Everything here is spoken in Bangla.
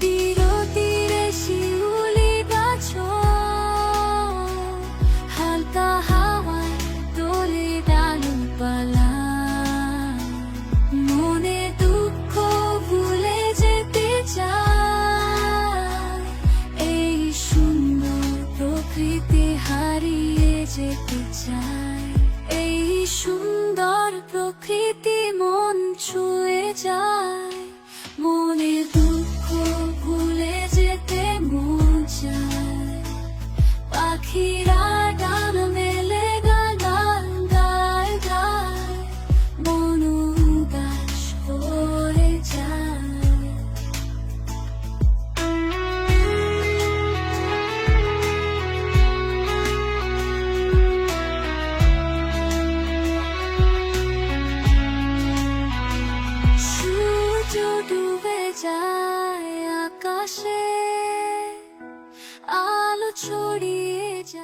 নদীর তীরে শিউলি হালকা তোলে মনে দুঃখ ভুলে যেতে চায়, এই সুন্দর প্রকৃতি হারিয়ে যেতে চায়। এই সুন্দর চায় পাখিরা ডান গায় যায়। ডুবে যায় আকাশে ছড়িয়ে যায়